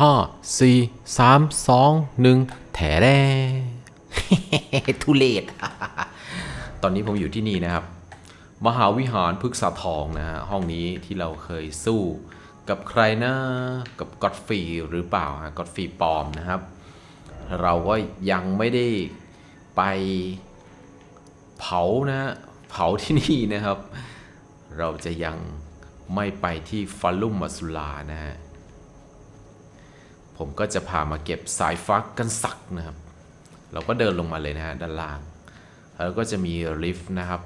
ห้าสี่สามสองหนึ่งแถแร่ทุเลศตอนนี้ผมอยู่ที่นี่นะครับ มหาวิหารพฤกษาทองนะฮะห้องนี้ที่เราเคยสู้กับใครนะกับก็อดฟีหรือเปล่าฮะก็อดฟีปลอมนะครับ เราก็ยังไม่ได้ไปเผานะฮะเผาที่นี่นะครับ เราจะยังไม่ไปที่ฟาลุมมัสุลานะฮะ ผมก็จะพามาเก็บสายฟ้ากันสักนะครับ เราก็เดินลงมาเลยนะฮะด้านล่าง แล้วก็จะมีลิฟต์นะครับ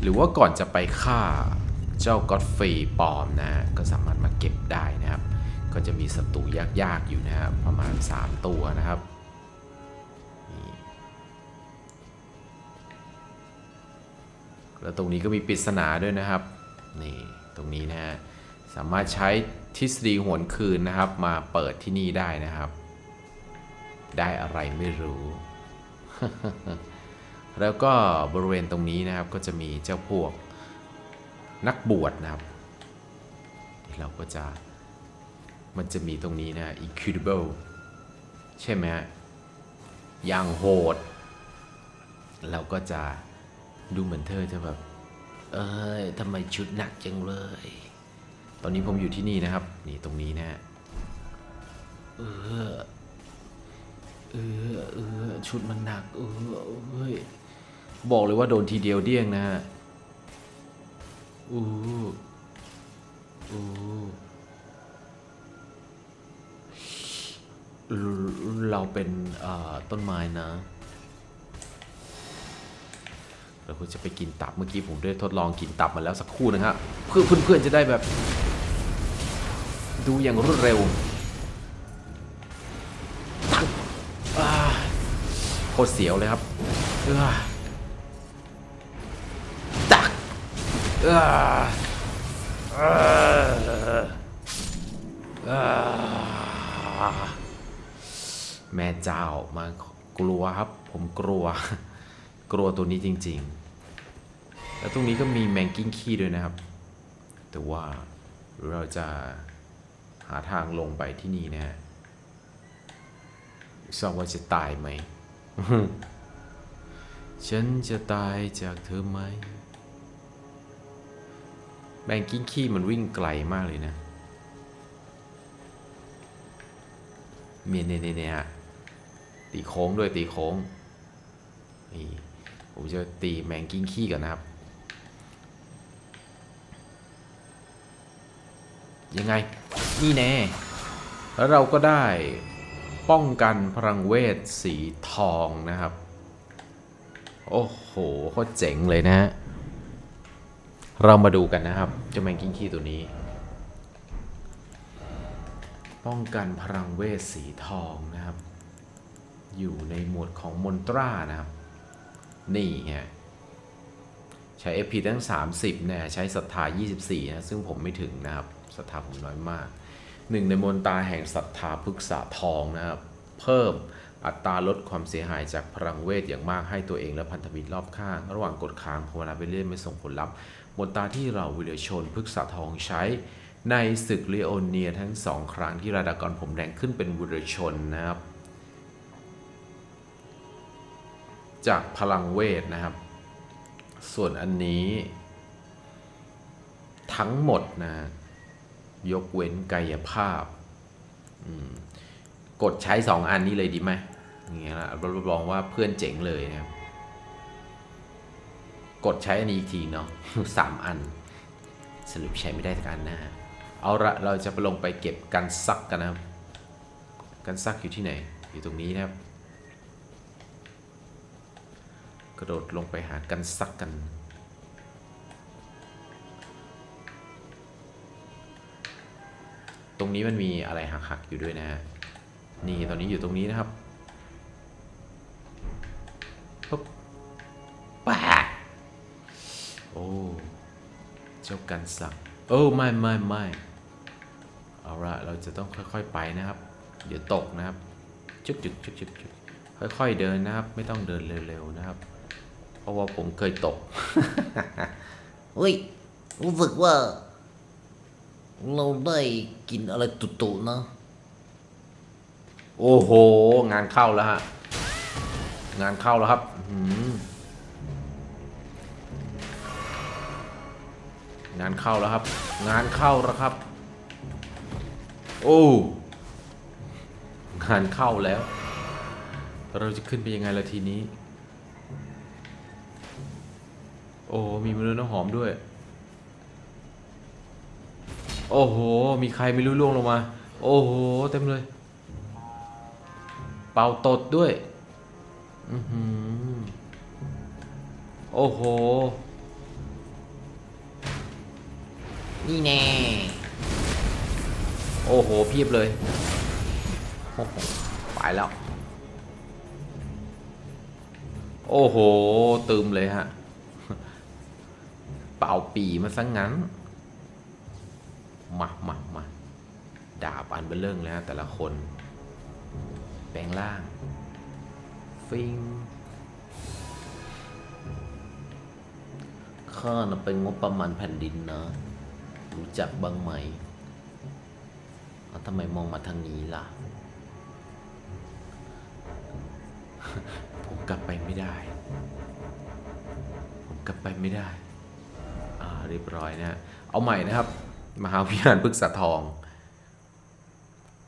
หรือว่าก่อนจะไปฆ่าเจ้าก็อดฟรีปอมนะก็สามารถมาเก็บได้นะครับ ก็จะมีศัตรูยากๆอยู่นะครับประมาณ 3 ตัวนะครับแล้วตรงนี้ก็มีปริศนาด้วยนะครับ นี่ ตรงนี้นะฮะ สามารถใช้ ทฤษฎีหวนคืนนะครับ มาเปิดที่นี่ได้นะครับ ได้อะไรไม่รู้ แล้วก็บริเวณตรงนี้นะครับก็จะมีเจ้าพวกนักบวชนะครับเราก็จะมันจะมีตรงนี้นะ Incredible ใช่ไหมฮะอย่างโหด เราก็จะดูเหมือนเธอจะแบบ เอ้ยทำไมชุดหนักจังเลย ตอนนี้ผมอยู่ที่นี่นะครับ นี่ตรงนี้นะฮะเออเออเออชุดมันหนักเออเฮ้ยบอกเลยว่าโดนทีเดียวเดี้ยงนะฮะอู้อู้เราเป็นต้นไม้นะ เราควรจะไปกินตับเมื่อกี้ผมได้ทดลองกินตับมาแล้วสักครู่นะฮะเพื่อเพื่อนๆจะได้แบบ ดูอย่างรวดเร็วโคตรเสียวเลยครับเออตักเออแม่เจ้ามากลัวครับ ผมกลัว กลัวตัวนี้จริง ๆ แล้วตรงนี้ก็มีแมงกิ้งขี้ด้วยนะครับ แต่ว่าเราจะหาทางลงไปที่นี่นะฮะทราบว่าจะตายไหม ฉันจะตายจากเธอไหม แมงกิ้งขี้มันวิ่งไกลมากเลยนะเมียเนี่ยเนี่ยตีโค้งด้วยตีโค้งนี่ ผมจะตีแมงกิ้งขี้ก่อนนะครับ ยังไง นี่แน่ แล้วเราก็ได้ป้องกันพลังเวทสีทองนะครับ โอ้โหโคตรเจ๋งเลยนะฮะ เรามาดูกันนะครับเจ้าแมงกิ้งขี้ตัวนี้ ป้องกันพลังเวทสีทองนะครับ อยู่ในหมวดของมนตรานะครับ นี่ฮะใช้ FP ตั้ง 30เนี่ยใช้ศรัทธา 24 นะ ซึ่งผมไม่ถึงนะครับศรัทธาผมน้อยมากหนึ่งในมนตาแห่งศรัทธาพฤกษาทองนะครับ เพิ่มอัตราลดความเสียหายจากพลังเวทอย่างมากให้ตัวเองและพันธมิตรรอบข้าง ระหว่างกดค้างภาวนาไปเรื่อยไม่ส่งผลลัพธ์มนตาที่เราวิเลชนพฤกษาทองใช้ในศึกเลโอเนียทั้งสองครั้งที่ราดากรผมแดงขึ้นเป็นวิเลชนนะครับ จากพลังเวทนะครับ ส่วนอันนี้ ทั้งหมดนะ ยกเว้นกายภาพ กดใช้2อันนี้เลยดีไหมอย่างเงี้ยนะรับรองว่าเพื่อนเจ๋งเลยนะครับ กดใช้อันนี้อีกทีเนาะสามอัน สรุปใช้ไม่ได้สักอันนะเอาละเราจะไปลงไปเก็บกันซักกันนะครับ กันซักอยู่ที่ไหน อยู่ตรงนี้นะครับ กระโดดลงไปหากันซักกัน ตรงนี้มันมีอะไรหักๆอยู่ด้วยนะฮะ นี่ตอนนี้อยู่ตรงนี้นะครับปุ๊บปะโอ้ เจ้ากันสักโอ้ไม่ไม่ไม่เอาละเราจะต้องค่อย ๆ ไปนะครับ เดี๋ยวตกนะครับ จุกจุกจุกจุกจุกค่อย ๆ เดินนะครับ ไม่ต้องเดินเร็ว ๆ นะครับ เพราะว่าผมเคยตกเฮ้ยรู้สึกว่า เราได้กินอะไรตุๆนะ โอ้โห งานเข้าแล้วฮะ งานเข้าแล้วครับอื้อหืองานเข้าแล้วครับ งานเข้าแล้วครับ โอ้งานเข้าแล้ว เราจะขึ้นไปยังไงล่ะทีนี้ อ้มีมนุษย์น้ำหอมด้วย โอ้โห มีใครไม่รู้ล่วงลงมา โอ้โห เต็มเลย เป่าตดด้วย อือหือ โอ้โห นี่แน่ โอ้โห เพียบเลยโอ้โหไปแล้ว โอ้โหตืมเลยฮะ เป่าปีมาซะงงั้น มามามาดาบอันเบลเริ่งแล้วแต่ละคน แปลงร่าง ฟิงข้านะเป็นงบประมาณแผ่นดินนะ รู้จักบ้างไหมเอาทำไมมองมาทางนี้ล่ะ ผมกลับไปไม่ได้ ผมกลับไปไม่ได้ เรียบร้อยนะฮะเอาใหม่นะครับ มหาวิหารพฤกษาทอง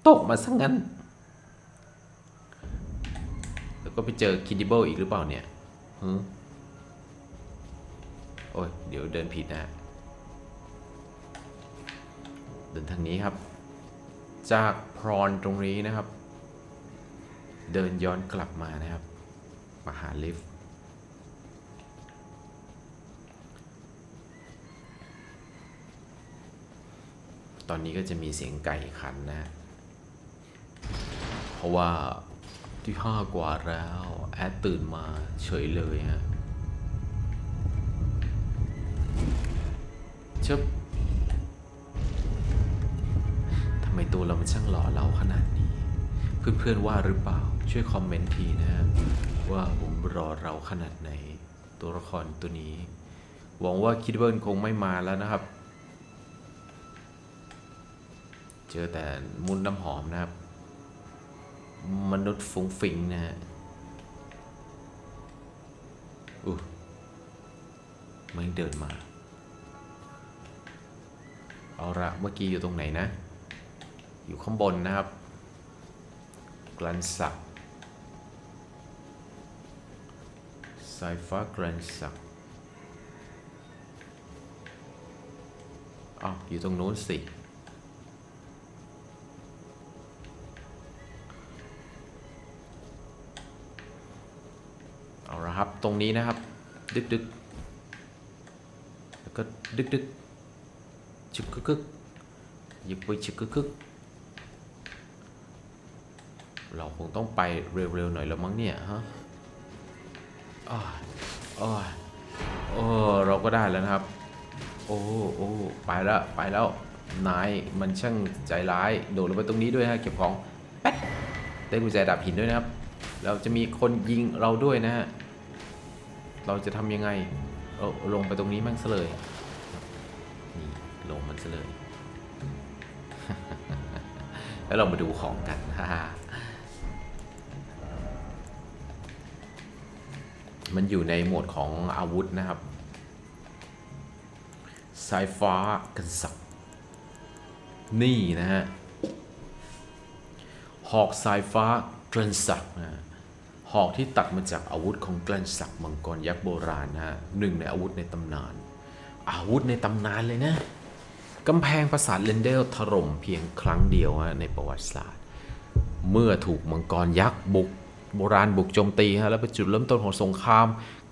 ตกมาซะงั้น แล้วก็ไปเจอคิดดิเบิลอีกหรือเปล่าเนี่ยฮึโอ้ย เดี๋ยวเดินผิดนะฮะเดินทางนี้ครับ จากพรอนตรงนี้นะครับ เดินย้อนกลับมานะครับ มาหาลิฟต์ ตอนนี้ก็จะมีเสียงไก่ขันนะ เพราะว่าที่ห้ากว่าแล้ว แอดตื่นมาเฉยเลยฮะชึบทำไมตัวเรามันช่างหล่อเหลาขนาดนี้ เพื่อนๆว่าหรือเปล่า ช่วยคอมเมนต์ทีนะว่าผมรอเราขนาดไหน ตัวละครตัวนี้ หวังว่าคิดเบิลคงไม่มาแล้วนะครับ เจอแต่มุนน้ำหอมนะครับ มนุษย์ฟุ้งฟิงนะฮะอู้ไม่เดินมา เอาละเมื่อกี้อยู่ตรงไหนนะ อยู่ข้างบนนะครับ กลันสักสายฟ้ากลันสักอ้าวอยู่ตรงนู้นสิ เอาละครับ ตรงนี้นะครับ ดึกดึกแล้วก็ดึกดึกชึกกึกกึกหยิบไปชึกกึกกึกเราคงต้องไปเร็วๆหน่อยแล้วมั้งเนี่ยฮะอ้ายอ้ายโอ้เราก็ได้แล้วนะครับ โอ้โอ้ไปแล้วไปแล้วนายมันช่างใจร้ายโดดลงไปตรงนี้ด้วยฮะเก็บของแป๊ดได้กุญแจดับหินด้วยนะครับ เราจะมีคนยิงเราด้วยนะฮะ เราจะทำยังไงเอาลงไปตรงนี้มั่งซะเลยนี่ลงมันซะเลย แล้วเรามาดูของกันมันอยู่ในโหมดของอาวุธนะครับสายฟ้ากันสับนี่นะฮะหอกสายฟ้าเกรนสักนะ หอกที่ตัดมาจากอาวุธของเกรนสักมังกรยักษ์โบราณนะฮะหนึ่งในอาวุธในตำนาน อาวุธในตำนานเลยนะกำแพงปราสาทเลนเดลถล่มเพียงครั้งเดียวฮะในประวัติศาสตร์ เมื่อถูกมังกรยักษ์บุกโบราณบุกโจมตีฮะแล้วเป็นจุดเริ่มต้นของสงคราม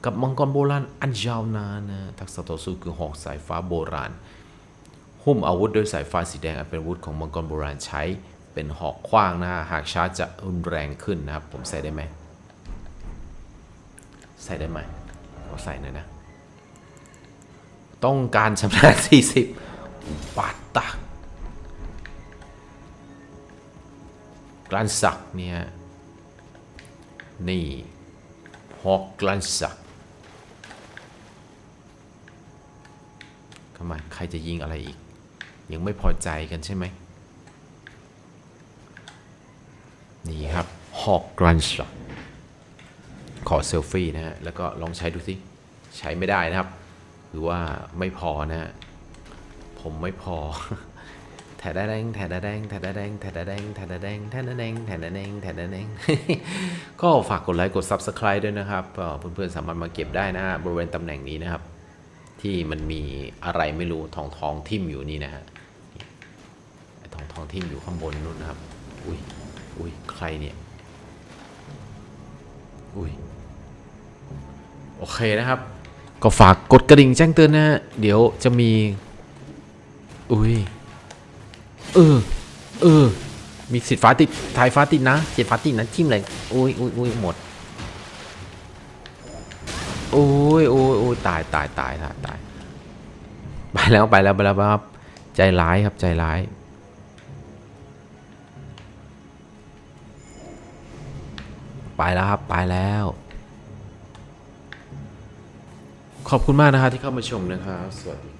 กับมังกรโบราณอันยาวนานนะทักษะต่อสู้คือหอกสายฟ้าโบราณ หุ้มอาวุธด้วยสายฟ้าสีแดงอันเป็นอาวุธของมังกรโบราณใช้เป็นหอกขว้างนะฮะหากชาร์จจะรุนแรงขึ้นนะครับผมใส่ได้ไหม ใส่ได้ไหมขอใส่หน่อยนะ ต้องการชำระ40บาทตักกลันสักเนี่ยนี่หอกกลันสักทำไมใครจะยิงอะไรอีก ยังไม่พอใจกันใช่ไหมนี่ครับฮอกกรันช์ ขอเซลฟี่นะฮะ แล้วก็ลองใช้ดูสิใช้ไม่ได้นะครับ หรือว่าไม่พอนะฮะ ผมไม่พอแถดแดงแถดแดงแถดแดงแถดแดงแถดแดงแถดแดงแถดแดงแถดแดงก็ฝากกดไลค์กด Subscribe ด้วยนะครับเพื่อนๆสามารถมาเก็บได้นะฮะบริเวณตำแหน่งนี้นะครับ ที่มันมีอะไรไม่รู้ทองทองทิ่มอยู่นี่นะฮะทองทองทิ่มอยู่ข้างบนนู้นนะครับ อุ้ยอุ้ยใครเนี่ย อุ้ยโอเคนะครับ ก็ฝากกดกระดิ่งแจ้งเตือนนะฮะ เดี๋ยวจะมี อุ้ย เออ เออ มีสิทธิ์ฟ้าติดทายฟ้าติดนะเจ็ดฟ้าติดนะทิ่มเลยอุ้ยอุ้ยอุ้ยหมดโอ้ยโอ้ยโอ้ยตายตายตายตายตายไปแล้วไปแล้วไปแล้วครับ ใจร้ายครับใจร้าย ไปแล้วครับ ไปแล้ว ขอบคุณมากนะครับที่เข้ามาชมนะครับ สวัสดี